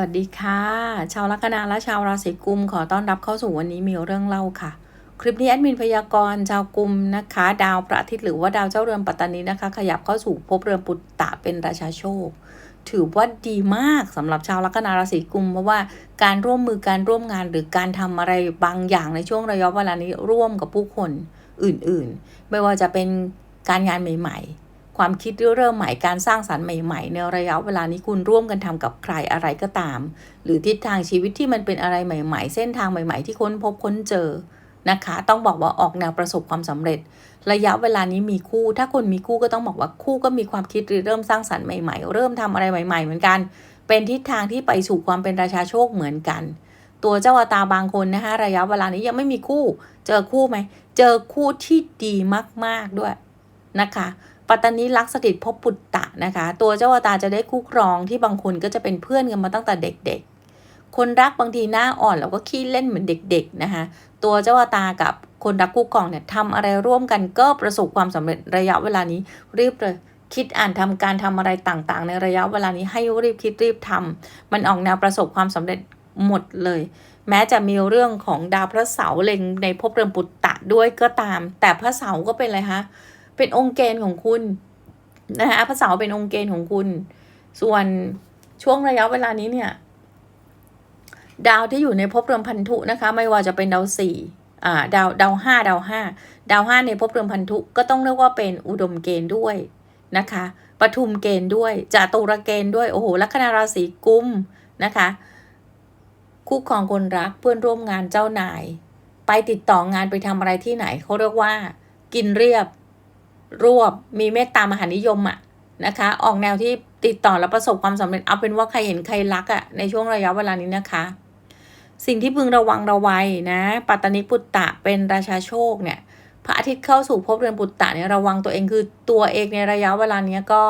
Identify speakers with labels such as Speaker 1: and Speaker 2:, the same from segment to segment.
Speaker 1: สวัสดีค่ะ ชาวลัคนาและชาวราศีกุมขอต้อนรับเข้าสู่วันนี้มีเรื่องเล่าค่ะ คลิปนี้แอดมินพยากรณ์ชาวกุมนะคะ ดาวพระอาทิตย์หรือว่าดาวเจ้าเรือนปัตตานีนะคะ ขยับเข้าสู่ภพเรือนปุตตะเป็นราชาโชค ถือว่าดีมากสำหรับชาวลัคนาราศีกุม เพราะว่าการร่วมมือการร่วมงานหรือการทำอะไรบางอย่างในช่วงระยะเวลานี้ร่วมกับผู้คนอื่นๆ ไม่ว่าจะเป็นการงานใหม่ ๆ ความคิดเริ่มใหม่การสร้างสรรค์ใหม่ๆ ในระยะเวลานี้คุณร่วมกันทำกับใครอะไรก็ตาม หรือทิศทางชีวิตที่มันเป็นอะไรใหม่ ๆ เส้นทางใหม่ ๆ ที่ค้นพบค้นเจอนะคะ ต้องบอกว่าออกแนวประสบความสำเร็จ ระยะเวลานี้มีคู่ ถ้าคนมีคู่ก็ต้องบอกว่าคู่ก็มีความคิดรือเริ่มสร้างสรรค์ใหม่ ๆ เริ่มทำอะไรใหม่ ๆ เหมือนกัน เป็นทิศทางที่ไปสู่ความเป็นราชาโชคเหมือนกันตัวเจ้าอตาบางคนนะคะระยะเวลานี้ยังไม่มีคู่ เจอคู่ไหม เจอคู่ที่ดีมาก ๆ ด้วยนะคะ ปัตตานีรักสถิตภพปุตตะนะคะ ตัวเจ้าอตาจะได้คู่ครองที่บางคนก็จะเป็นเพื่อนกันมาตั้งแต่เด็กๆ คนรักบางทีหน้าอ่อนแล้วก็ขี้เล่นเหมือนเด็กๆนะคะตัวเจ้าอตากับคนรักคู่ครองเนี่ยทำอะไรร่วมกันก็ประสบความสำเร็จระยะเวลานี้รีบเลยคิดอ่านทำการทำอะไรต่างๆ ในระยะเวลานี้ให้รีบคิดรีบทำมันออกแนวประสบความสำเร็จหมดเลย แม้จะมีเรื่องของดาวพระเสาร์เล็งในภพเรือนปุตตะด้วยก็ตาม แต่พระเสาร์ก็เป็นอะไรคะ เป็นองค์เกณฑ์ของคุณนะคะพระเสาร์เป็นองค์เกณฑ์ของคุณ ส่วนช่วงระยะเวลานี้เนี่ย ดาวที่อยู่ในภพเรือนพันธุนะคะ ไม่ว่าจะเป็นดาวสี่อ่าดาวดาวห้าดาวห้าดาวห้าในภพเรือนพันธุก็ต้องเรียกว่าเป็นอุดมเกณฑ์ด้วยนะคะปทุมเกณฑ์ด้วยจาตุรเกณฑ์ด้วยโอ้โหลัคนาราศีกุมนะคะ คู่ครองคนรักเพื่อนร่วมงานเจ้านาย ไปติดต่องานไปทำอะไรที่ไหนเขาเรียกว่า กินเรียบ รวบมีเมตตามหานิยมอะนะคะ ออกแนวที่ติดต่อแล้วประสบความสำเร็จเอาเป็นว่าใครเห็นใครรักอะในช่วงระยะเวลานี้นะคะ สิ่งที่พึงระวังระวัยนะปัตตนิปุตตะเป็นราชาโชคเนี่ยพระอาทิตย์เข้าสู่ภพเรือนปุตตะเนี่ยระวังตัวเองคือตัวเองในระยะเวลานี้ก็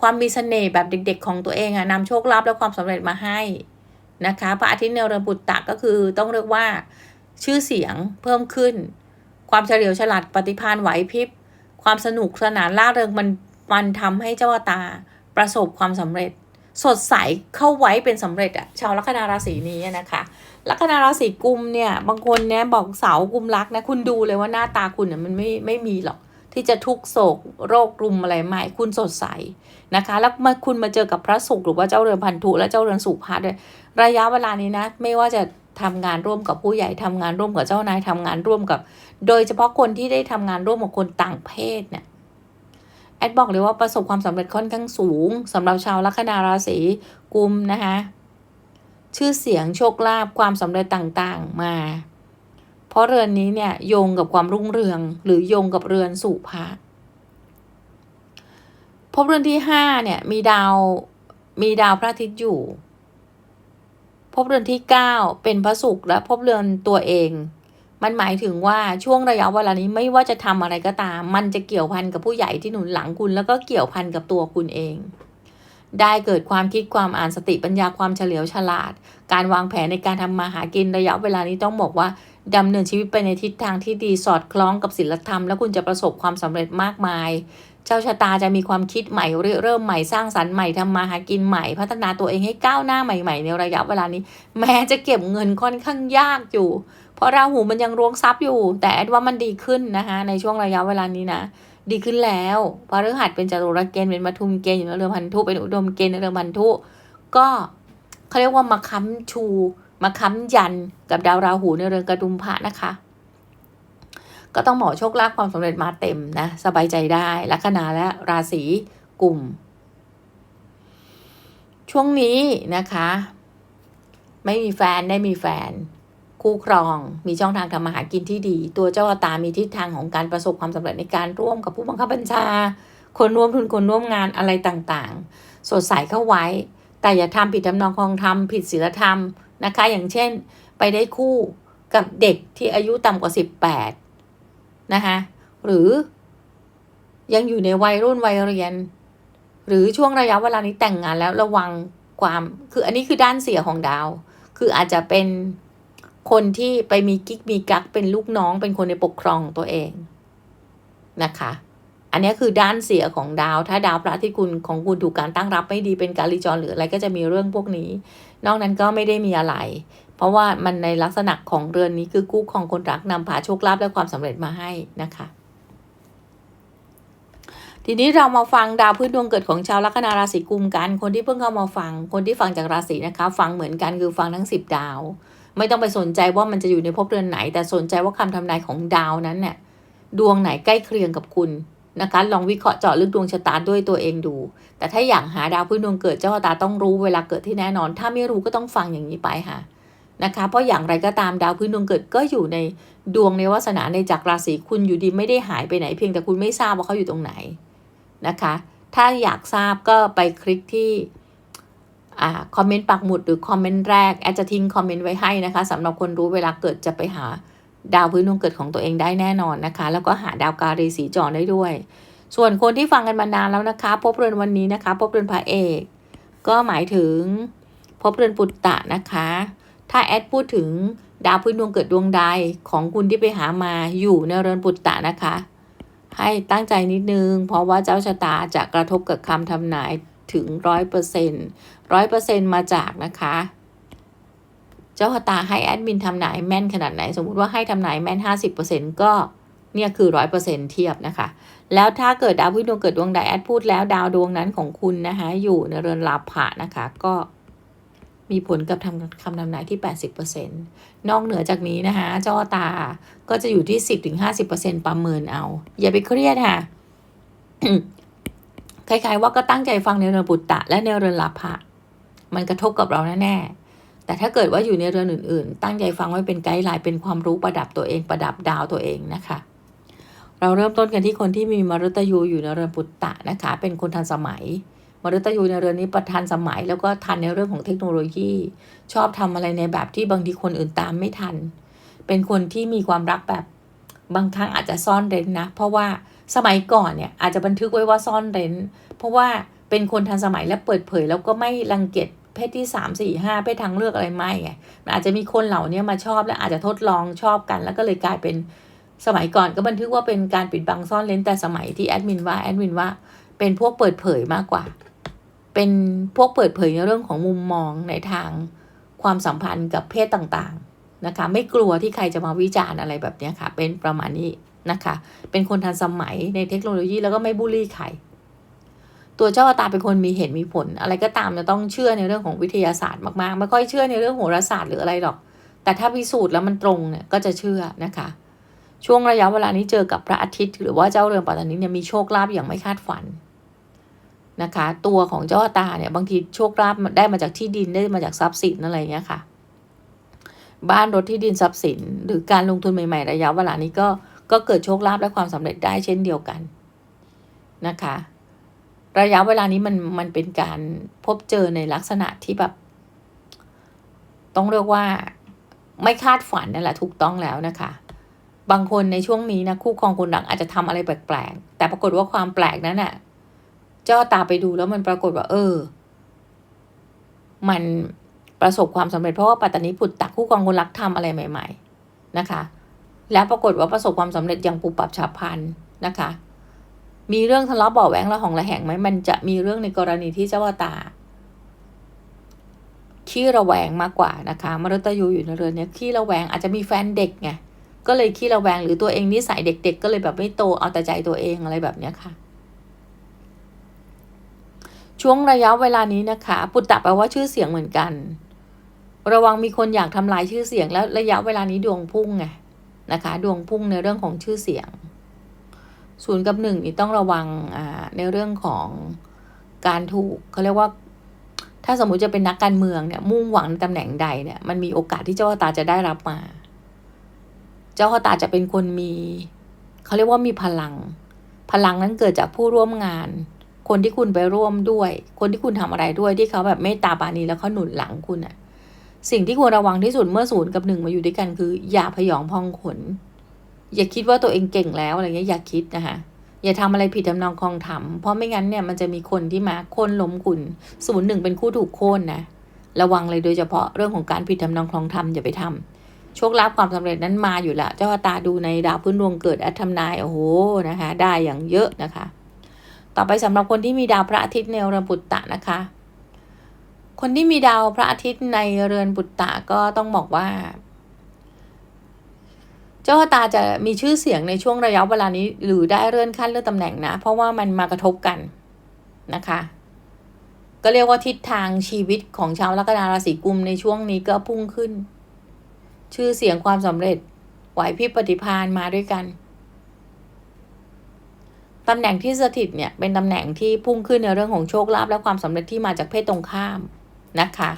Speaker 1: ความมีเสน่ห์แบบเด็ก ๆ ของตัวเองอะนำโชคลาภและความสำเร็จมาให้นะคะ พระอาทิตย์ในเรือนปุตตะก็คือต้องเรียกว่าชื่อเสียงเพิ่มขึ้น ความเฉลียวฉลาดปฏิภาณไหวพริบ ความสนุกสนานล่าเริงมันมันทำให้เจ้าตาประสบความสำเร็จ สดใสเข้าไว้เป็นสำเร็จอะชาวลัคนาราศีนี้นะคะลัคนาราศีกุมเนี่ยบางคนเนี่ยบอกเสากุมรักนะคุณดูเลยว่าหน้าตาคุณเนี่ยมันไม่ไม่มีหรอกที่จะทุกโศกโรครุมอะไรไม่คุณสดใสนะคะ แล้วมาคุณมาเจอกับพระศุกร์หรือว่าเจ้าเรือนพันธุและเจ้าเรือนสุภาด้วยระยะเวลานี้นะ ไม่ว่าจะทำงานร่วมกับผู้ใหญ่ทำงานร่วมกับเจ้านายทำงานร่วมกับ โดยเฉพาะคนที่ได้ทำงานร่วมกับคนต่างเพศเนี่ยแอดบอกเลยว่าประสบความสำเร็จค่อนข้างสูงสำหรับชาวลัคนาราศีกุมนะคะชื่อเสียงโชคลาภความสำเร็จต่างๆมา เพราะเรือนนี้เนี่ยโยงกับความรุ่งเรือง หรือโยงกับเรือนสุภาพบเรือนที่ห้าเนี่ยมีดาวมีดาวพระอาทิตย์อยู่ พบเรือนที่เก้าเป็นพระศุกร์และพบเรือนตัวเอง มันหมายถึงว่าช่วงระยะเวลานี้ไม่ว่าจะทำอะไรก็ตาม มันจะเกี่ยวพันกับผู้ใหญ่ที่หนุนหลังคุณ แล้วก็เกี่ยวพันกับตัวคุณเอง ได้เกิดความคิดความอ่านสติปัญญาความเฉลียวฉลาด การวางแผนในการทำมาหากินระยะเวลานี้ต้องบอกว่าดำเนินชีวิตไปในทิศทางที่ดีสอดคล้องกับศีลธรรม แล้วคุณจะประสบความสำเร็จมากมาย เจ้าชะตาจะมีความคิดใหม่เริ่มใหม่สร้างสรรค์ใหม่ทำมาหากินใหม่ พัฒนาตัวเองให้ก้าวหน้าใหม่ ๆ ในระยะเวลานี้ แม้จะเก็บเงินค่อนข้างยากอยู่ เพราะราหูมันยังรวงทรัพย์อยู่ แต่แอดว่ามันดีขึ้นนะคะ ในช่วงระยะเวลานี้นะดีขึ้นแล้วพฤหัสเป็นจตุรเกณฑ์เป็นปทุมเกณฑ์อยู่ในเรือพันธุเป็นอุดมเกณฑ์ในเรือพันธุก็เขาเรียกว่ามาค้ำชู มาค้ำยันกับดาวราหูในเรือนกระดุมพระนะคะ ก็ต้องหมอโชคลาภความสำเร็จมาเต็มนะ สบายใจได้ลัคนาและราศีกลุ่ม ช่วงนี้นะคะ ไม่มีแฟนได้มีแฟน คู่ครอง มีช่องทางทำมาหากินที่ดี ตัวเจ้าตา มีทิศทางของการประสบความสำเร็จในการร่วมกับผู้บังคับบัญชา คนร่วมทุนคนร่วมงานอะไรต่างๆ สดใสเข้าไว้ แต่อย่าทำผิดทำนองคองธรรมผิดศีลธรรมนะคะ อย่างเช่น ไปได้คู่กับเด็กที่อายุต่ำกว่าสิบแปดนะคะ หรือยังอยู่ในวัยรุ่นวัยเรียน หรือช่วงระยะเวลานี้แต่งงานแล้วระวังความ คืออันนี้คือด้านเสียของดาว คืออาจจะเป็น คนที่ไปมีกิ๊กมีกักเป็นลูกน้องเป็นคนในปกครองตัวเองนะคะ อันนี้คือด้านเสียของดาว ถ้าดาวพระที่คุณของคุณถูกการตั้งรับไม่ดีเป็นการรีจรหรืออะไรก็จะมีเรื่องพวกนี้ นอกนั้นก็ไม่ได้มีอะไร เพราะว่ามันในลักษณะของเรือนนี้คือกู้ของคนรักนำพาโชคลาภและความสำเร็จมาให้นะคะทีนี้เรามาฟังดาวพื้นดวงเกิดของชาวลัคนาราศีกุมกัน คนที่เพิ่งเข้ามาฟัง คนที่ฟังจากราศีนะคะ ฟังเหมือนกันคือฟังทั้งสิบดาว ไม่ต้องไปสนใจว่ามันจะอยู่ในภพเรือนไหน แต่สนใจว่าคำทำนายของดาวนั้นเนี่ยดวงไหนใกล้เคียงกับคุณนะคะลองวิเคราะห์เจาะลึกดวงชะตาด้วยตัวเองดู แต่ถ้าอยากหาดาวพื้นดวงเกิดเจ้าชะตาต้องรู้เวลาเกิดที่แน่นอน ถ้าไม่รู้ก็ต้องฟังอย่างนี้ไปค่ะนะคะเพราะอย่างไรก็ตามดาวพื้นดวงเกิดก็อยู่ในดวงในวาสนาในจักรราศีคุณอยู่ดีไม่ได้หายไปไหนเพียงแต่คุณไม่ทราบว่าเขาอยู่ตรงไหนนะคะ ถ้าอยากทราบก็ไปคลิกที่ คอมเมนต์ปักหมุดหรือคอมเมนต์แรกแอดจะทิ้งคอมเมนต์ไว้ให้นะคะสำหรับคนรู้เวลาเกิดจะไปหาดาวพื้นดวงเกิดของตัวเองได้แน่นอนนะคะ แล้วก็หาดาวการีสีจรได้ด้วย ส่วนคนที่ฟังกันมานานแล้วนะคะ พบเรือนวันนี้นะคะ พบเรือนพระเอก ก็หมายถึงพบเรือนปุตตะนะคะ ถ้าแอดพูดถึงดาวพื้นดวงเกิดดวงใดของคุณที่ไปหามาอยู่ในเรือนปุตตะนะคะ ให้ตั้งใจนิดนึง เพราะว่าเจ้าชะตาจะกระทบกับคำทำนาย ถึงร้อยเปอร์เซ็นต์ร้อยเปอร์เซ็นต์มาจากนะคะ เจ้าตาให้แอดมินทำนายแม่นขนาดไหน สมมุติว่าให้ทำนายแม่นห้าสิบเปอร์เซ็นต์ก็เนี่ยคือร้อยเปอร์เซ็นเทียบนะคะ แล้วถ้าเกิดดาวพื้นดวงเกิดดวงใดแอดพูดแล้วดาวดวงนั้นของคุณนะคะอยู่ในเรือนลาภะนะคะ ก็มีผลกับทำคำทำนายที่ 80%นอกเหนือจากนี้นะคะเจ้าตาก็จะอยู่ที่ 10-50%ประเมินเอา อย่าไปเครียดค่ะ คล้ายๆว่าก็ตั้งใจฟังในเรือนปุตตะและในเรือนลาภะมันกระทบกับเราแน่ๆแต่ถ้าเกิดว่าอยู่ในเรือนอื่นๆ ตั้งใจฟังไว้เป็นไกด์ไลน์เป็นความรู้ประดับตัวเองประดับดาวตัวเองนะคะ เราเริ่มต้นกันที่คนที่มีมฤตยูอยู่ในเรือนปุตตะนะคะ เป็นคนทันสมัยมฤตยูในเรือนนี้ประทันสมัย แล้วก็ทันในเรื่องของเทคโนโลยี ชอบทำอะไรในแบบที่บางทีคนอื่นตามไม่ทัน เป็นคนที่มีความรักแบบบางครั้งอาจจะซ่อนเร้นนะ เพราะว่า สมัยก่อนเนี่ยอาจจะบันทึกไว้ว่าซ่อนเร้น เพราะว่าเป็นคนทันสมัยและเปิดเผย แล้วก็ไม่รังเกียจเพศที่สามสี่ห้าเพศทางเลือกอะไรไม่ไงมันอาจจะมีคนเหล่านี้มาชอบและอาจจะทดลองชอบกัน แล้วก็เลยกลายเป็นสมัยก่อนก็บันทึกว่าเป็นการปิดบังซ่อนเร้นแต่สมัยที่แอดมินว่าแอดมินว่า เป็นพวกเปิดเผยมากกว่า เป็นพวกเปิดเผยในเรื่องของมุมมองในทางความสัมพันธ์กับเพศต่างๆนะคะ ไม่กลัวที่ใครจะมาวิจารณ์อะไรแบบนี้ค่ะ เป็นประมาณนี้ นะคะ เป็นคนทันสมัยในเทคโนโลยีแล้วก็ไม่บูลลี่ใคร ตัวเจ้าอตาเป็นคนมีเหตุมีผล อะไรก็ตามจะต้องเชื่อในเรื่องของวิทยาศาสตร์มากๆ ไม่ค่อยเชื่อในเรื่องโหราศาสตร์หรืออะไรหรอก แต่ถ้าพิสูจน์แล้วมันตรงเนี่ยก็จะเชื่อนะคะ ช่วงระยะเวลานี้เจอกับพระอาทิตย์ หรือว่าเจ้าเรือนปัตตานีเนี่ยมีโชคลาภอย่างไม่คาดฝันนะคะตัวของเจ้าตาเนี่ยบางทีโชคลาภได้มาจากที่ดินได้มาจากทรัพย์สินอะไรเงี้ยค่ะ บ้านรถที่ดินทรัพย์สิน หรือการลงทุนใหม่ ๆ ระยะเวลานี้ก็ ก็เกิดโชคลาภและความสำเร็จได้เช่นเดียวกันนะคะ ระยะเวลานี้มันมันเป็นการพบเจอในลักษณะที่แบบ ต้องเรียกว่าไม่คาดฝันนั่นแหละถูกต้องแล้วนะคะ บางคนในช่วงนี้นะคู่ครองคนรักอาจจะทำอะไรแปลกๆแต่ปรากฏว่าความแปลกนั้นน่ะเจ้าตาไปดูแล้วมันปรากฏว่า เออ มันประสบความสำเร็จเพราะว่าปัตตานีผุดตักคู่ครองคนรักทำอะไรใหม่ ๆ นะคะ แล้วปรากฏว่าประสบความสำเร็จอย่างปุบปับฉับพลันนะคะ มีเรื่องทะเลาะเบาแหวงระหองระแหงไหมมันจะมีเรื่องในกรณีที่เจ้าตาขี้ระแวงมากกว่านะคะมรตยูอยู่ในเรือนเนี้ขี้ระแวงอาจจะมีแฟนเด็กไงก็เลยขี้ระแวงหรือตัวเองนิสัยเด็ก ๆ ก็เลยแบบไม่โตเอาแต่ใจตัวเองอะไรแบบเนี้ยค่ะ ช่วงระยะเวลานี้นะคะ ปุตตะแปลว่าชื่อเสียงเหมือนกัน ระวังมีคนอยากทำลายชื่อเสียงแล้วระยะเวลานี้ดวงพุ่งไง นะคะ ดวงพุ่งในเรื่องของชื่อเสียงศูนย์กับหนึ่งนี่ต้องระวังในเรื่องของการถูกเขาเรียกว่า ถ้าสมมุติจะเป็นนักการเมืองเนี่ยมุ่งหวังในตำแหน่งใดเนี่ยมันมีโอกาสที่เจ้าตาจะได้รับมา เจ้าตาจะเป็นคนมีเขาเรียกว่ามีพลัง พลังนั้นเกิดจากผู้ร่วมงาน คนที่คุณไปร่วมด้วย คนที่คุณทำอะไรด้วยที่เขาแบบเมตตาปานีแล้วเขาหนุนหลังคุณอะ สิ่งที่ควรระวังที่สุดเมื่อศูนย์กับหนึ่งมาอยู่ด้วยกันคือ อย่าพยองพองขน อย่าคิดว่าตัวเองเก่งแล้วอะไรเงี้ยอย่าคิดนะคะอย่าทำอะไรผิดทำนองคลองธรรมเพราะไม่งั้นเนี่ยมันจะมีคนที่มาโค่นล้มคุณศูนย์หนึ่งเป็นคู่ถูกโค่นนะระวังเลยโดยเฉพาะเรื่องของการผิดทำนองคลองธรรมอย่าไปทำโชคลาภความสำเร็จนั้นมาอยู่แล้วเจ้าตาดูในดาวพื้นดวงเกิดอดทำนายโอ้โหนะคะ ได้อย่างเยอะนะคะ ต่อไปสำหรับคนที่มีดาวพระอาทิตย์ในรปุตตะนะคะ คนที่มีดาวพระอาทิตย์ในเรือนปุตตะก็ต้องบอกว่า เจ้าตาจะมีชื่อเสียงในช่วงระยะเวลานี้ หรือได้เลื่อนขั้นเลื่อนตำแหน่งนะ เพราะว่ามันมากระทบกันนะคะ ก็เรียกว่าทิศทางชีวิตของชาวลัคนาราศีกุมในช่วงนี้ก็พุ่งขึ้น ชื่อเสียงความสำเร็จไหวพริบปฏิภาณมาด้วยกันตำแหน่งที่สถิตเนี่ยเป็นตำแหน่งที่พุ่งขึ้นในเรื่องของโชคลาภและความสำเร็จที่มาจากเพศตรงข้าม นะคะ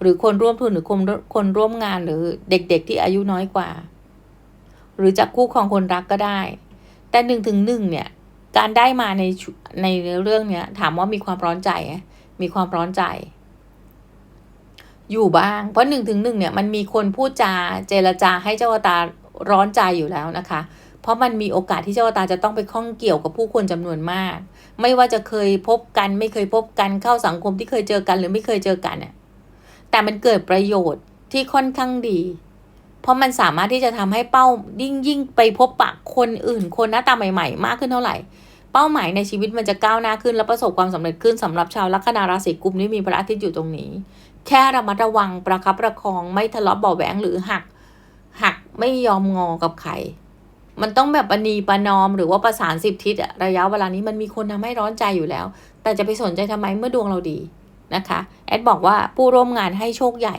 Speaker 1: หรือคนร่วมทุนหรือคนคนร่วมงานหรือเด็กๆที่อายุน้อยกว่า หรือจากคู่ครองคนรักก็ได้ แต่หนึ่งถึงหนึ่งเนี่ย การได้มาในในเรื่องเนี้ย ถามว่ามีความร้อนใจมีความร้อนใจ อยู่บ้าง เพราะหนึ่งถึงหนึ่งเนี่ยมันมีคนพูดจาเจรจาให้เจ้าตาร้อนใจอยู่แล้วนะคะ เพราะมันมีโอกาสที่เจ้าตาจะต้องไปข้องเกี่ยวกับผู้คนจำนวนมาก ไม่ว่าจะเคยพบกัน ไม่เคยพบกันเข้าสังคมที่เคยเจอกัน หรือไม่เคยเจอกันเนี่ยแต่มันเกิดประโยชน์ที่ค่อนข้างดี เพราะมันสามารถที่จะทำให้เป้ายิ่งยิ่งไปพบปะคนอื่นคนหน้าตาใหม่ ๆ มากขึ้นเท่าไหร่ เป้าหมายในชีวิตมันจะก้าวหน้าขึ้น และประสบความสำเร็จขึ้นสำหรับชาวลัคนาราศีกุมที่มีพระอาทิตย์อยู่ตรงนี้ แค่ระมัดระวังประคับประคองไม่ทะเลาะเบาะแหวงหรือหัก หักไม่ยอมงอกับใคร มันต้องแบบปณีประนอมหรือว่าประสานสิบทิศอะระยะเวลานี้มันมีคนทำให้ร้อนใจอยู่แล้ว แต่จะไปสนใจทำไมเมื่อดวงเราดีนะคะแอดบอกว่าผู้ร่วมงานให้โชคใหญ่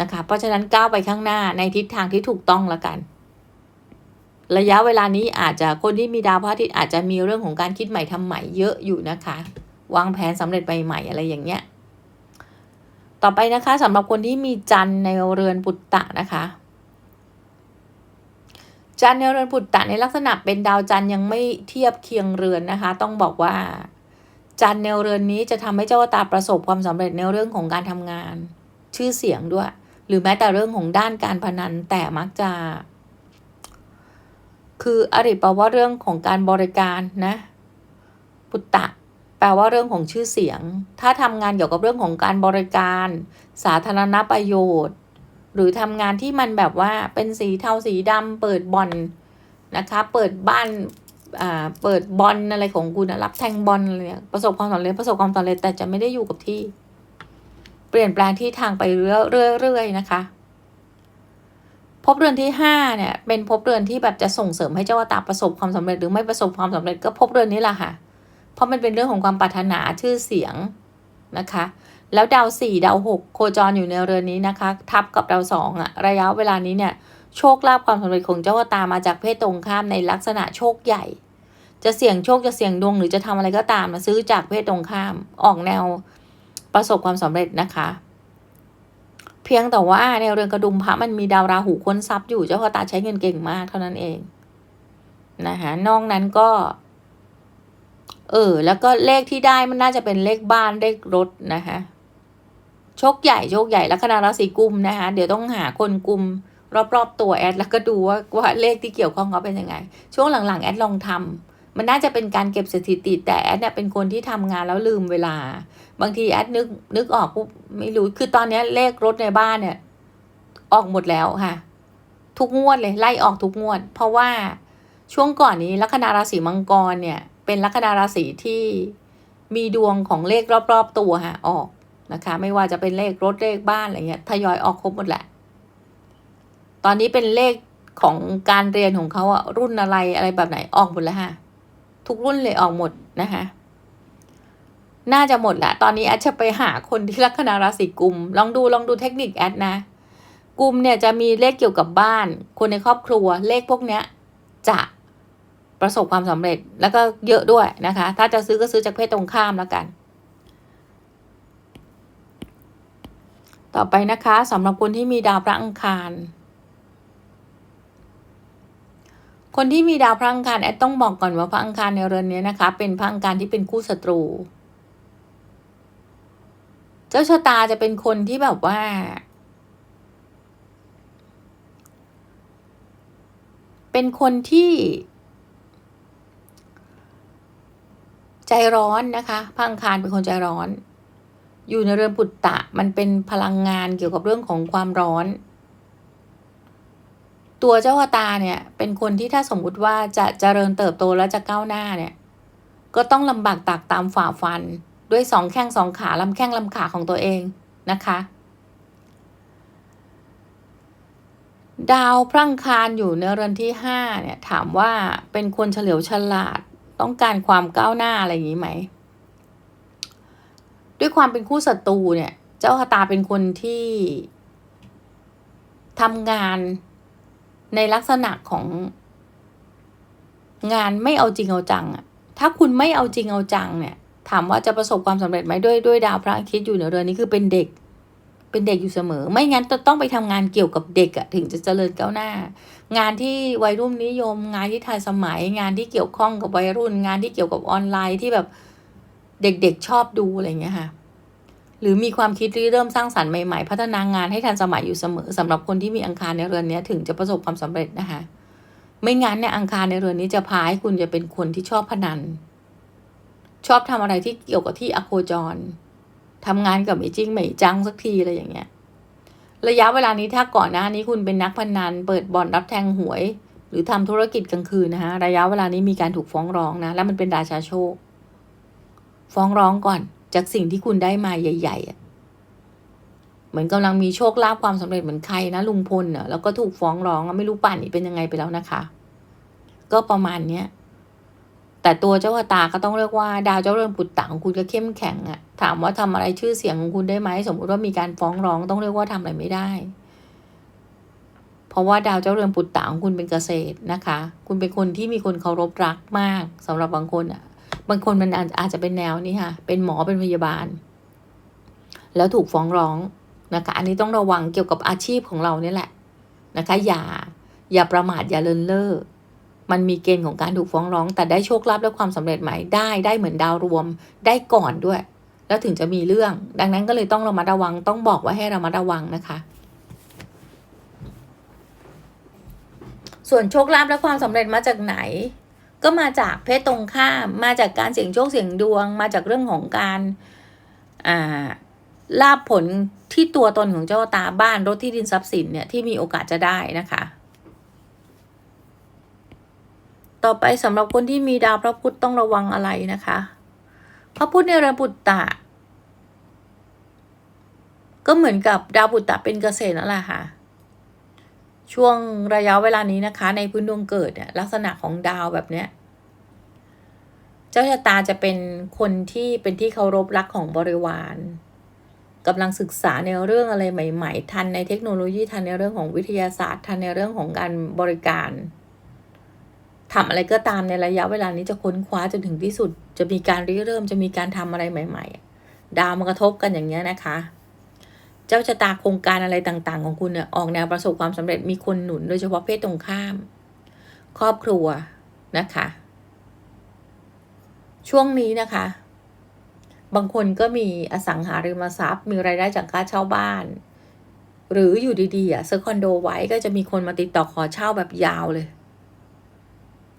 Speaker 1: นะคะเพราะฉะนั้นก้าวไปข้างหน้าในทิศทางที่ถูกต้องละกัน ระยะเวลานี้อาจจะคนที่มีดาวพระอาทิตย์อาจจะมีเรื่องของการคิดใหม่ทำใหม่เยอะอยู่นะคะ วางแผนสำเร็จใหม่ๆอะไรอย่างเงี้ยต่อไปนะคะสำหรับคนที่มีจันทร์ในเรือนปุตตะนะคะ จันทร์ในเรือนปุตตะในลักษณะเป็นดาวจันยังไม่เทียบเคียงเรือนนะคะ ต้องบอกว่า จันทร์ในเรือนนี้จะทำให้เจ้าตาประสบความสำเร็จในเรื่องของการทำงาน ชื่อเสียงด้วย หรือแม้แต่เรื่องของด้านการพนันแต่มักจะ คืออริแปลว่าเรื่องของการบริการนะปุตตะแปลว่าเรื่องของชื่อเสียง ถ้าทำงานเกี่ยวกับเรื่องของการบริการ สาธารณประโยชน์ หรือทำงานที่มันแบบว่าเป็นสีเทาสีดำเปิดบอลนะคะ เปิดบ้านอ่าเปิดบอลอะไรของคุณอะรับแทงบอลอะไรเนี่ยประสบความสำเร็จประสบความสำเร็จแต่จะไม่ได้อยู่กับที่ เปลี่ยนแปลงที่ทางไปเรื่อยๆนะคะพบเรือนที่ห้าเนี่ยเป็นพบเรือนที่แบบจะส่งเสริมให้เจ้าตาประสบความสำเร็จหรือไม่ประสบความสำเร็จก็พบเรือนนี้แหละค่ะ เพราะมันเป็นเรื่องของความปรารถนาชื่อเสียงนะคะ แล้วดาวสี่ดาวหกโคจรอยู่ในเรือนนี้นะคะ ทับกับดาวสองอะระยะเวลานี้เนี่ยโชคลาภความสำเร็จของเจ้าตามาจากเพศตรงข้ามในลักษณะโชคใหญ่ จะเสี่ยงโชคจะเสี่ยงดวงหรือจะทำอะไรก็ตามมาซื้อจากเพศตรงข้ามออกแนวประสบความสำเร็จนะคะ เพียงแต่ว่าในเรือนกระดุมพระมันมีดาวราหูค้นทรัพย์อยู่เจ้าตาใช้เงินเก่งมากเท่านั้นเองนะคะนอกนั้นก็ เออ แล้วก็เลขที่ได้มันน่าจะเป็นเลขบ้านเลขรถนะคะ โชคใหญ่โชคใหญ่ลัคนาราศีกุมนะคะ เดี๋ยวต้องหาคนกุมรอบๆตัวแอดแล้วก็ดูว่าว่าเลขที่เกี่ยวข้องเขาเป็นยังไง ช่วงหลังๆแอดลองทำมันน่าจะเป็นการเก็บสถิติแต่แอดเนี่ยเป็นคนที่ทำงานแล้วลืมเวลา บางทีแอดนึกนึกออกปุ๊บไม่รู้คือตอนนี้เลขรถในบ้านเนี่ย ออกหมดแล้วค่ะ ทุกงวดเลยไล่ออกทุกงวด เพราะว่าช่วงก่อนนี้ลัคนาราศีมังกรเนี่ย เป็นลัคนาราศีที่มีดวงของเลขรอบๆตัวค่ะออก นะคะ ไม่ว่าจะเป็นเลขรถเลขบ้านอะไรเงี้ยทยอยออกครบหมดแหละ ตอนนี้เป็นเลขของการเรียนของเขาอะรุ่นอะไรอะไรแบบไหนออกหมดแล้วค่ะทุกรุ่นเลยออกหมดนะคะน่าจะหมดแหละตอนนี้แอดจะไปหาคนที่ลัคนาราศีกุม ลองดูลองดูเทคนิคแอดนะกุมเนี่ยจะมีเลขเกี่ยวกับบ้าน คนในครอบครัวเลขพวกเนี้ย จะประสบความสำเร็จแล้วก็เยอะด้วยนะคะ ถ้าจะซื้อก็ซื้อจากเพศตรงข้ามแล้วกัน ต่อไปนะคะสำหรับคนที่มีดาวพระอังคาร คนที่มีดาวพระอังคารแอดต้องบอกก่อนว่าพระอังคารในเรือนนี้นะคะ เป็นพระอังคารที่เป็นคู่ศัตรู เจ้าชะตาจะเป็นคนที่แบบว่า เป็นคนที่ ใจร้อนนะคะพระอังคารเป็นคนใจร้อน อยู่ในเรือนปุตตะมันเป็นพลังงานเกี่ยวกับเรื่องของความร้อน ตัวเจ้าชะตาเนี่ย เป็นคนที่ถ้าสมมุติว่าจะเจริญเติบโตและจะก้าวหน้าเนี่ย ก็ต้องลำบากตากตามฝ่าฟัน ด้วยสองแข้งสองขาลำแข้งลำขาของตัวเองนะคะ ดาวพรั่งคารอยู่ในเรือนที่ห้าเนี่ย ถามว่าเป็นคนเฉลียวฉลาดต้องการความก้าวหน้าอะไรอย่างนี้ไหม ด้วยความเป็นคู่ศัตรูเนี่ย เจ้าชะตาเป็นคนที่ทำงานในลักษณะของงานไม่เอาจริงเอาจังอะถ้าคุณไม่เอาจริงเอาจังเนี่ย ถามว่าจะประสบความสำเร็จไหมด้วยด้วยดาวพระอาทิตย์อยู่ในเรือนนี้คือเป็นเด็ก เป็นเด็กอยู่เสมอ ไม่งั้นจะต้องไปทำงานเกี่ยวกับเด็กอะถึงจะเจริญก้าวหน้า งานที่วัยรุ่นนิยม งานที่ทันสมัย งานที่เกี่ยวข้องกับวัยรุ่น งานที่เกี่ยวกับออนไลน์ที่แบบ เด็กๆชอบดูอะไรเงี้ยค่ะ หรือมีความคิดริเริ่มสร้างสรรค์ใหม่ๆ พัฒนางานให้ทันสมัยอยู่เสมอสำหรับคนที่มีอังคารในเรือนนี้ถึงจะประสบความสำเร็จนะคะ ไม่งั้นเนี่ยอังคารในเรือนนี้จะพาให้คุณจะเป็นคนที่ชอบพนัน ชอบทำอะไรที่เกี่ยวกับที่อโคจรทำงานกับไม่จริงไม่จังสักทีอะไรอย่างเงี้ย ระยะเวลานี้ถ้าก่อนหน้านี้คุณเป็นนักพนัน เปิดบ่อนรับแทงหวย หรือทำธุรกิจกลางคืนนะคะระยะเวลานี้มีการถูกฟ้องร้องนะ แล้วมันเป็นราชาโชค ฟ้องร้องก่อน จากสิ่งที่คุณได้มาใหญ่ ๆเหมือนกำลังมีโชคลาภความสำเร็จเหมือนใครนะลุงพลเน่ะแล้วก็ถูกฟ้องร้องไม่รู้ป่านนี้เป็นยังไงไปแล้วนะคะ ก็ประมาณเนี้ยแต่ตัวเจ้าตาก็ต้องเรียกว่า ดาวเจ้าเรือนปุตตะของคุณก็เข้มแข็งอะถามว่าทำอะไรชื่อเสียงของคุณได้ไหมสมมุติว่ามีการฟ้องร้องต้องเรียกว่าทำอะไรไม่ได้ เพราะว่าดาวเจ้าเรือนปุตตะของคุณเป็นเกษตรนะคะ คุณเป็นคนที่มีคนเคารพรักมากสำหรับบางคนอะ บางคนมันอาจจะเป็นแนวนี้ค่ะ เป็นหมอเป็นพยาบาล แล้วถูกฟ้องร้องนะคะ อันนี้ต้องระวังเกี่ยวกับอาชีพของเราเนี่ยแหละนะคะ อย่าอย่าประมาทอย่าเลินเล่อมันมีเกณฑ์ของการถูกฟ้องร้อง แต่ได้โชคลาภและความสำเร็จไหมได้ได้เหมือนดาวรวม ได้ก่อนด้วย แล้วถึงจะมีเรื่อง ดังนั้นก็เลยต้องระมัดระวังต้องบอกว่าให้ระมัดระวังนะคะ ส่วนโชคลาภและความสำเร็จมาจากไหน ก็มาจากเพศตรงข้าม มาจากการเสี่ยงโชคเสี่ยงดวง มาจากเรื่องของการอ่าลาบผลที่ตัวตนของเจ้าตาบ้านรถที่ดินทรัพย์สินเนี่ยที่มีโอกาสจะได้นะคะ ต่อไปสำหรับคนที่มีดาวพระพุธต้องระวังอะไรนะคะ พระพุธในเรือนปุตตะ ก็เหมือนกับดาวปุตตะเป็นเกษตรนั่นแหละค่ะ ช่วงระยะเวลานี้นะคะ ในพื้นดวงเกิดเนี่ยลักษณะของดาวแบบเนี้ยเจ้าชะตาจะเป็นคนที่เป็นที่เคารพรักของบริวารกำลังศึกษาในเรื่องอะไรใหม่ ๆ ทันในเทคโนโลยีทันในเรื่องของวิทยาศาสตร์ ทันในเรื่องของการบริการทำอะไรก็ตามในระยะเวลานี้จะค้นคว้าจนถึงที่สุด จะมีการริเริ่มจะมีการทำอะไรใหม่ ๆ ดาวมากระทบกันอย่างเงี้ยนะคะ เจ้าชะตาโครงการอะไรต่างๆ ของคุณเนี่ยออกแนวประสบความสำเร็จมีคนหนุนโดยเฉพาะเพศตรงข้าม ครอบครัวนะคะ ช่วงนี้นะคะ บางคนก็มีอสังหาริมทรัพย์ มีรายได้จากค่าเช่าบ้าน หรืออยู่ดีๆอะซื้อคอนโดไว้ก็จะมีคนมาติดต่อขอเช่าแบบยาวเลย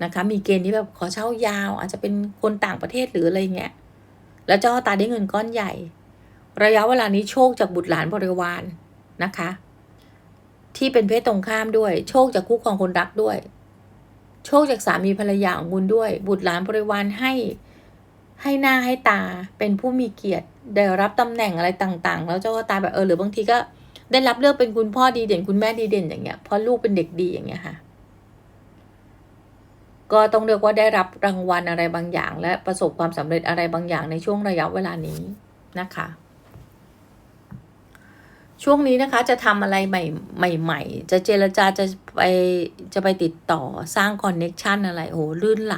Speaker 1: นะคะมีเกณฑ์ที่แบบขอเช่ายาว อาจจะเป็นคนต่างประเทศหรืออะไรเงี้ย แล้วเจ้าตาได้เงินก้อนใหญ่ ระยะเวลานี้โชคจากบุตรหลานบริวารนะคะ ที่เป็นเพศตรงข้ามด้วย โชคจากคู่ครองคนรักด้วย โชคจากสามีภรรยาของคุณด้วย บุตรหลานบริวารให้ให้หน้าให้ตาเป็นผู้มีเกียรติได้รับตำแหน่งอะไรต่าง ๆ แล้วเจ้าก็ตาแบบเออหรือบางทีก็ได้รับเลือกเป็นคุณพ่อดีเด่นคุณแม่ดีเด่นอย่างเงี้ยเพราะลูกเป็นเด็กดีอย่างเงี้ยค่ะ ก็ต้องเรียกว่าได้รับรางวัลอะไรบางอย่าง และประสบความสำเร็จอะไรบางอย่างในช่วงระยะเวลานี้นะคะ ช่วงนี้นะคะจะทำอะไรใหม่ใหม่ๆ จะเจรจาจะไปจะไปติดต่อสร้างคอนเน็กชันอะไรโอ้ลื่นไหล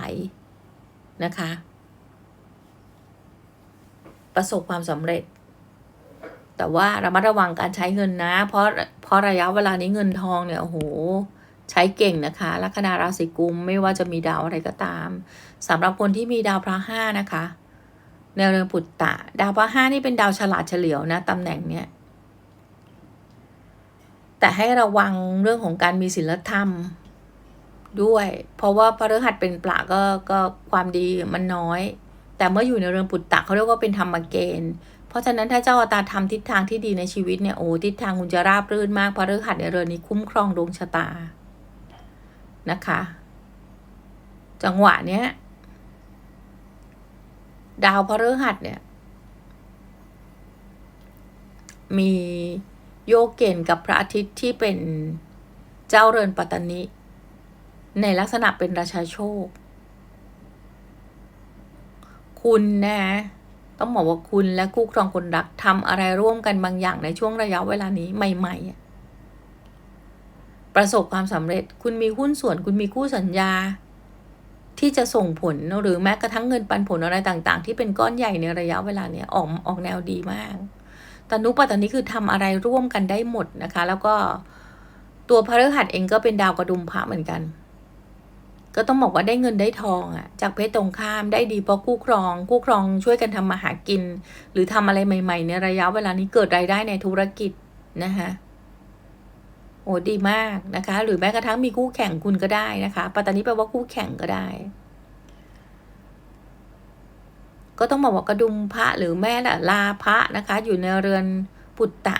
Speaker 1: นะคะ ประสบความสำเร็จ แต่ว่าระมัดระวังการใช้เงินนะ เพราะเพราะระยะเวลานี้เงินทองเนี่ยโอ้โหใช้เก่งนะคะลัคนาราศีกุมไม่ว่าจะมีดาวอะไรก็ตามสำหรับคนที่มีดาวพระห้านะคะในเรือนปุตตะ ดาวพระห้านี่เป็นดาวฉลาดเฉลียวนะตำแหน่งเนี้ย แต่ให้ระวังเรื่องของการมีศีลธรรมด้วย เพราะว่าพระฤหัสเป็นปลาก็ก็ความดีมันน้อย แต่เมื่ออยู่ในเรือนปุตตะเขาเรียกว่าเป็นธรรมเกณฑ์ เพราะฉะนั้นถ้าเจ้าอวตาทำทิศทางที่ดีในชีวิตเนี่ยโอ้ทิศทางคุณจะราบรื่นมากพระฤหัสในเรือนนี้คุ้มครองดวงชะตานะคะ จังหวะเนี้ยดาวพฤหัสเนี่ย มี โยกเกณฑ์กับพระอาทิตย์ที่เป็นเจ้าเรือนปัตตานิ ในลักษณะเป็นราชาโชค คุณนะต้องบอกว่าคุณและคู่ครองคนรักทำอะไรร่วมกันบางอย่างในช่วงระยะเวลานี้ใหม่ๆ ประสบความสำเร็จคุณมีหุ้นส่วน คุณมีคู่สัญญา ที่จะส่งผลหรือแม้กระทั่งเงินปันผลอะไรต่าง ๆ ที่เป็นก้อนใหญ่ในระยะเวลาเนี้ยออกออกแนวดีมาก ตนุปัตตานี้คือทำอะไรร่วมกันได้หมดนะคะ แล้วก็ตัวพฤหัสเองก็เป็นดาวกระดุมพระเหมือนกัน ก็ต้องบอกว่าได้เงินได้ทองอะ่ะ จากเพศตรงข้ามได้ดีเพราะคู่ครอง คู่ครองช่วยกันทำมาหากิน หรือทำอะไรใหม่ ๆ ในระยะเวลานี้เกิดรายได้ในธุรกิจนะคะโอ้ดีมากนะคะ หรือแม้กระทั่งมีคู่แข่งคุณก็ได้นะคะปัตตานีแปลว่าคู่แข่งก็ได้ ก็ต้องบอกว่ากระดุมพระหรือแม่ละลาพระนะคะ อยู่ในเรือนปุตตะ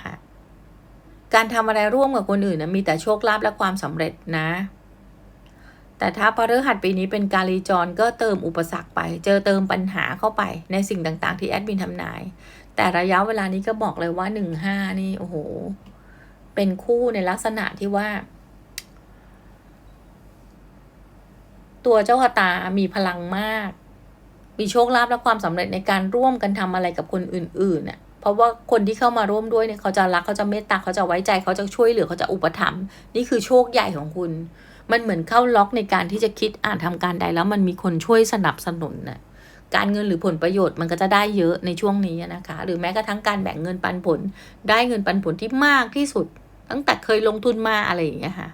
Speaker 1: การทำอะไรร่วมกับคนอื่นนะมีแต่โชคลาภและความสำเร็จนะ แต่ถ้าพฤหัสปีนี้เป็นกาลีจรก็เติมอุปสรรคไป เจอเติมปัญหาเข้าไปในสิ่งต่างๆ ที่แอดมินทำนาย แต่ระยะเวลานี้ก็บอกเลยว่าหนึ่งห้านี่โอ้โห เป็นคู่ในลักษณะที่ว่าตัวเจ้าตามีพลังมาก มีโชคลาภและความสำเร็จในการร่วมกันทำอะไรกับคนอื่นๆน่ะเพราะว่าคนที่เข้ามาร่วมด้วยเนี่ยเขาจะรักเขาจะเมตตาเขาจะไว้ใจเขาจะช่วยเหลือเขาจะอุปถัมภ์นี่คือโชคใหญ่ของคุณ มันเหมือนเข้าล็อกในการที่จะคิดอ่านทำการใดแล้วมันมีคนช่วยสนับสนุนน่ะการเงินหรือผลประโยชน์มันก็จะได้เยอะในช่วงนี้นะคะ หรือแม้กระทั่งการแบ่งเงินปันผล ได้เงินปันผลที่มากที่สุด ตั้งแต่เคยลงทุนมาอะไรอย่างเงี้ยค่ะ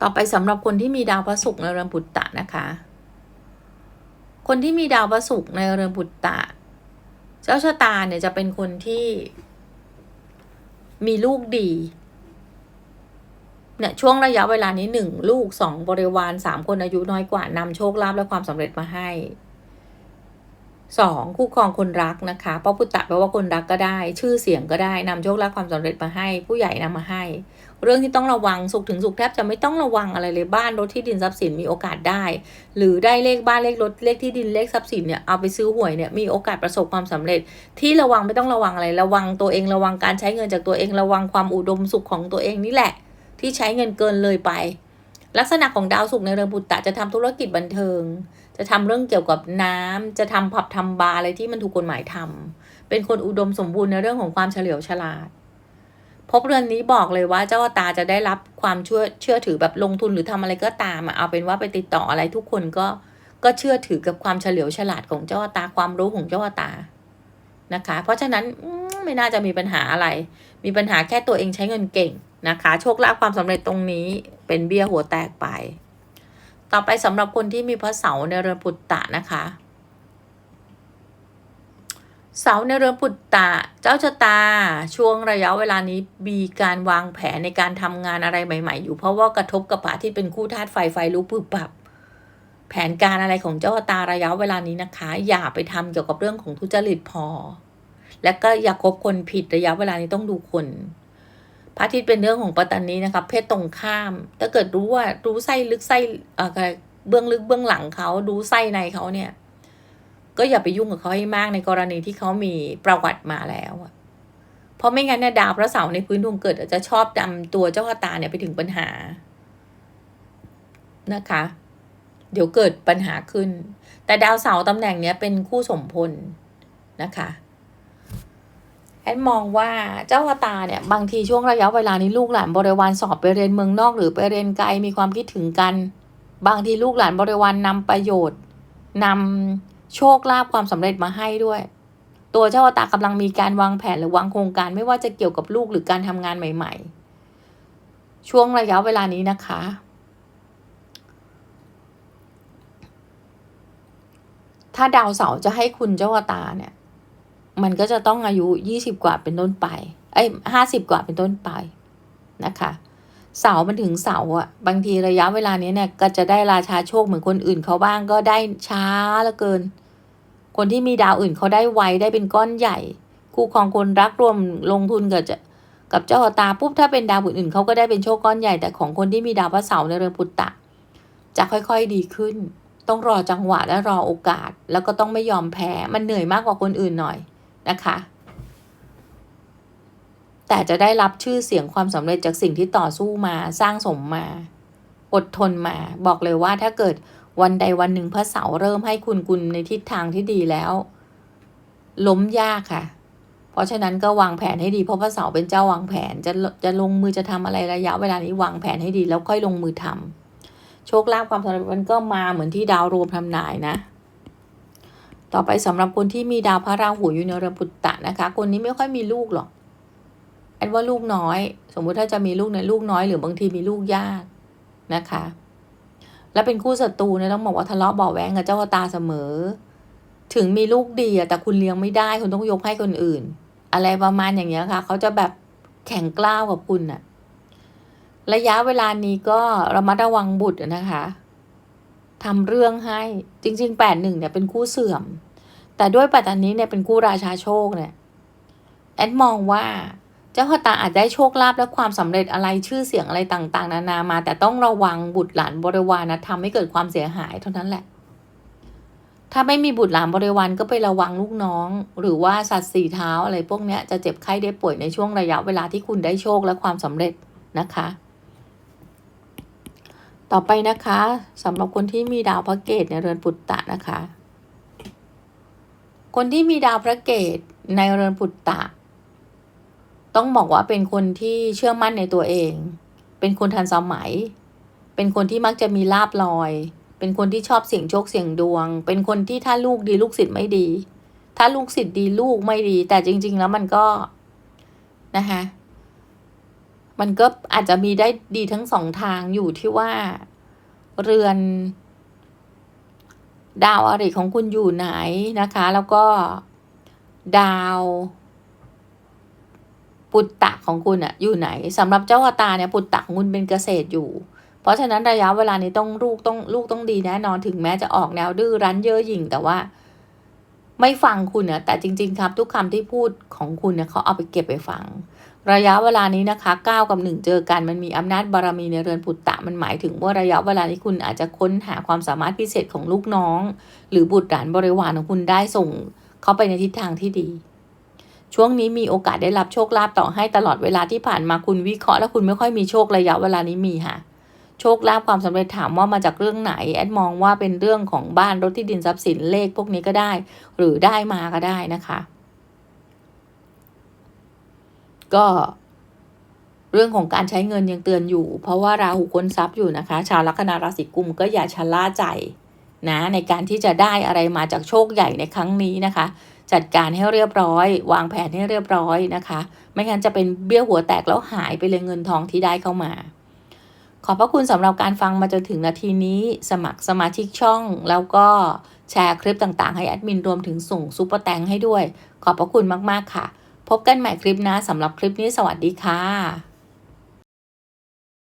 Speaker 1: ต่อไปสำหรับคนที่มีดาวพระศุกร์ในเรือนปุตตะนะคะ คนที่มีดาวประสุกในเรือนบุตตะ เจ้าชะตาเนี่ยจะเป็นคนที่ มีลูกดี เนี่ยช่วงระยะเวลานี้หนึ่งลูกสองบริวารสามคนอายุน้อยกว่านำโชคลาภและความสำเร็จมาให้ สองคู่ครองคนรักนะคะเพราะพุตตะแปลว่าคนรักก็ได้ ชื่อเสียงก็ได้นำโชคลาภความสำเร็จมาให้ ผู้ใหญ่นำมาให้ เรื่องที่ต้องระวังสุขถึงสุขแทบจะไม่ต้องระวังอะไรเลยบ้านรถที่ดินทรัพย์สินมีโอกาสได้ หรือได้เลขบ้านเลขรถเลขที่ดินเลขทรัพย์สินเนี่ยเอาไปซื้อหวยเนี่ยมีโอกาสประสบความสำเร็จ ที่ระวังไม่ต้องระวังอะไร ระวังตัวเองระวังการใช้เงินจากตัวเองระวังความอุดมสุขของตัวเองนี่แหละ ที่ใช้เงินเกินเลยไป ลักษณะของดาวศุกร์ในเรือนบุตตะจะทำธุรกิจบันเทิง จะทำเรื่องเกี่ยวกับน้ำจะทำผับทำบาร์อะไรที่มันถูกกฎหมายทำเป็นคนอุดมสมบูรณ์ในเรื่องของความเฉลียวฉลาด พบเรือนนี้บอกเลยว่าเจ้าตาจะได้รับความเชื่อเชื่อถือแบบลงทุนหรือทำอะไรก็ตามอะเอาเป็นว่าไปติดต่ออะไรทุกคนก็ก็เชื่อถือกับความเฉลียวฉลาดของเจ้าตาความรู้ของเจ้าตานะคะ เพราะฉะนั้นไม่น่าจะมีปัญหาอะไร มีปัญหาแค่ตัวเองใช้เงินเก่งนะคะ โชคลาภความสำเร็จตรงนี้เป็นเบี้ยหัวแตกไป ต่อไปสำหรับคนที่มีพระเสาในเรือนปุตตะนะคะ เสาในเรือนปุตตะ เจ้าชะตาช่วงระยะเวลานี้มีการวางแผนในการทำงานอะไรใหม่ ๆ อยู่เพราะว่ากระทบกับพระที่เป็นคู่ธาตุไฟไฟลุกพึบปับ แผนการอะไรของเจ้าชะตาระยะเวลานี้นะคะ อย่าไปทำเกี่ยวกับเรื่องของทุจริตพอ และก็อย่าคบคนผิดระยะเวลานี้ต้องดูคน พระอาทิตย์เป็นเรื่องของปัตตานีนะคะเพศตรงข้าม ถ้าเกิดรู้ว่ารู้ไส้ลึกไส้เอ่อเบื้องลึกเบื้องหลังเขารู้ไส้ในเขาเนี่ย ก็อย่าไปยุ่งกับเขาให้มากในกรณีที่เขามีประวัติมาแล้วอะเพราะไม่งั้นเนี่ยดาวพระเสาร์ในพื้นดวงเกิด อาจจะชอบดำตัวเจ้าชะตาเนี่ยไปถึงปัญหานะคะ เดี๋ยวเกิดปัญหาขึ้น แต่ดาวเสาร์ตำแหน่งเนี้ยเป็นคู่สมพลนะคะ แอนมองว่าเจ้าชะตาเนี่ยบางทีช่วงระยะเวลานี้ลูกหลานบริวารสอบไปเรียนเมืองนอก หรือไปเรียนไกลมีความคิดถึงกัน บางทีลูกหลานบริวารนำประโยชน์นำโชคลาภความสำเร็จมาให้ด้วย ตัวเจ้าชะตากำลังมีการวางแผนหรือวางโครงการไม่ว่าจะเกี่ยวกับลูกหรือการทำงานใหม่ ๆ ช่วงระยะเวลานี้นะคะ ถ้าดาวเสาร์จะให้คุณเจ้าชะตาเนี่ย มันก็จะต้องอายุยี่สิบกว่าเป็นต้นไป เอ้ยห้าสิบกว่าเป็นต้นไปนะคะ เสาร์มันถึงเสาอะ บางทีระยะเวลานี้เนี่ยก็จะได้ราชาโชคเหมือนคนอื่นเขาบ้างก็ได้ช้าเหลือเกิน คนที่มีดาวอื่นเขาได้ไวได้เป็นก้อนใหญ่ คู่ครองคนรักรวมลงทุนกับจะกับเจ้าตาปุ๊บถ้าเป็นดาวอื่นๆเขาก็ได้เป็นโชคก้อนใหญ่แต่ของคนที่มีดาวพระเสาร์ในเรือนปุตตะ จะค่อยๆดีขึ้น ต้องรอจังหวะและรอโอกาส แล้วก็ต้องไม่ยอมแพ้มันเหนื่อยมากกว่าคนอื่นหน่อย นะคะ แต่จะได้รับชื่อเสียงความสำเร็จจากสิ่งที่ต่อสู้มาสร้างสมมา อดทนมา บอกเลยว่าถ้าเกิดวันใดวันหนึ่งพระเสาร์เริ่มให้คุณกุลในทิศทางที่ดีแล้ว ล้มยากค่ะ เพราะฉะนั้นก็วางแผนให้ดีเพราะพระเสาร์เป็นเจ้าวางแผนจะจะลงมือจะทำอะไรระยะเวลานี้วางแผนให้ดีแล้วค่อยลงมือทำโชคลาภความสำเร็จมันก็มาเหมือนที่ดาวรวมทำนายนะ ต่อไปสำหรับคนที่มีดาวพระราหูอยู่ในเรือนปุตตะนะคะ คนนี้ไม่ค่อยมีลูกหรอกแอนว่าลูกน้อย สมมุติถ้าจะมีลูกในยลูกน้อยหรือบางทีมีลูกยากนะคะ และเป็นคู่ศัตรูเนี่ยต้องบอกว่าทะเลาะเบาแวงกับเจ้าตาเสมอ ถึงมีลูกดีอะแต่คุณเลี้ยงไม่ได้คุณต้องยกให้คนอื่น อะไรประมาณอย่างเงี้ยค่ะเขาจะแบบแข็งกล้าวกับคุณอะระยะเวลานี้ก็ระมัดระวังบุตรนะคะ ทำเรื่องให้จริงๆแปดหนึ่งเนี่ยเป็นคู่เสื่อม แต่ด้วยปัตตานี้เนี่ยเป็นคู่ราชาโชคเนี่ยแอดมองว่าเจ้าชะตาอาจได้โชคลาภและความสำเร็จอะไรชื่อเสียงอะไรต่างๆ นานามา แต่ต้องระวังบุตรหลานบริวารนะทำให้เกิดความเสียหายเท่านั้นแหละ ถ้าไม่มีบุตรหลานบริวารก็ไประวังลูกน้อง หรือว่าสัตว์สี่เท้าอะไรพวกเนี้ยจะเจ็บไข้ได้ป่วยในช่วงระยะเวลาที่คุณได้โชคและความสำเร็จนะคะ ต่อไปนะคะสำหรับคนที่มีดาวพระเกตในเรือนปุตตะนะคะ คนที่มีดาวพระเกตในเรือนปุตตะ ต้องบอกว่าเป็นคนที่เชื่อมั่นในตัวเอง เป็นคนทันสมัย เป็นคนที่มักจะมีลาบลอย เป็นคนที่ชอบเสี่ยงโชคเสี่ยงดวง เป็นคนที่ถ้าลูกดีลูกศิษย์ไม่ดี ถ้าลูกศิษย์ดีลูกไม่ดี แต่จริง ๆ แล้วมันก็นะคะ มันก็อาจจะมีได้ดีทั้งสองทางอยู่ที่ว่าเรือน ดาวอริของคุณอยู่ไหนนะคะ แล้วก็ดาวปุตตะของคุณอะอยู่ไหนสำหรับเจ้าตาเนี่ยปุตตะของคุณเป็นเกษตรอยู่ เพราะฉะนั้นระยะเวลานี้ต้องลูกต้องลูกต้องดีแน่นอนถึงแม้จะออกแนวดื้อรั้นเย่อหยิ่งแต่ว่า ไม่ฟังคุณอะแต่จริง ๆ ครับ ทุกคำที่พูดของคุณเนี่ยเขาเอาไปเก็บไปฟัง ระยะเวลานี้นะคะเก้ากับหนึ่งเจอกันมันมีอำนาจบารมีในเรือนปุตตะมันหมายถึงว่าระยะเวลานี้คุณอาจจะค้นหาความสามารถพิเศษของลูกน้อง หรือบุตรหลานบริวารของคุณได้ส่งเข้าไปในทิศทางที่ดี ช่วงนี้มีโอกาสได้รับโชคลาภต่อให้ตลอดเวลาที่ผ่านมาคุณวิเคราะห์แล้วคุณไม่ค่อยมีโชคระยะเวลานี้มีค่ะโชคลาภความสำเร็จถามว่ามาจากเรื่องไหน แอดมองว่าเป็นเรื่องของบ้านรถที่ดินทรัพย์สินเลขพวกนี้ก็ได้ หรือได้มาก็ได้นะคะ ก็เรื่องของการใช้เงินยังเตือนอยู่ เพราะว่าราหูค้นทรัพย์อยู่นะคะ ชาวลัคนาราศีกุมก็อย่าชะล่าใจนะในการที่จะได้อะไรมาจากโชคใหญ่ในครั้งนี้นะคะ จัดการให้เรียบร้อย วางแผนให้เรียบร้อยนะคะ ไม่งั้นจะเป็นเบี้ยวหัวแตกแล้วหายไปเลยเงินทองที่ได้เข้ามา ขอบพระคุณสำหรับการฟังมาจนถึงนาทีนี้ สมัครสมาชิกช่องแล้วก็แชร์คลิปต่างๆ ให้แอดมินรวมถึงส่งซุปเปอร์แตงให้ด้วย ขอบพระคุณมากๆค่ะ พบกันใหม่คลิปนะสำหรับคลิปนี้สวัสดีค่ะ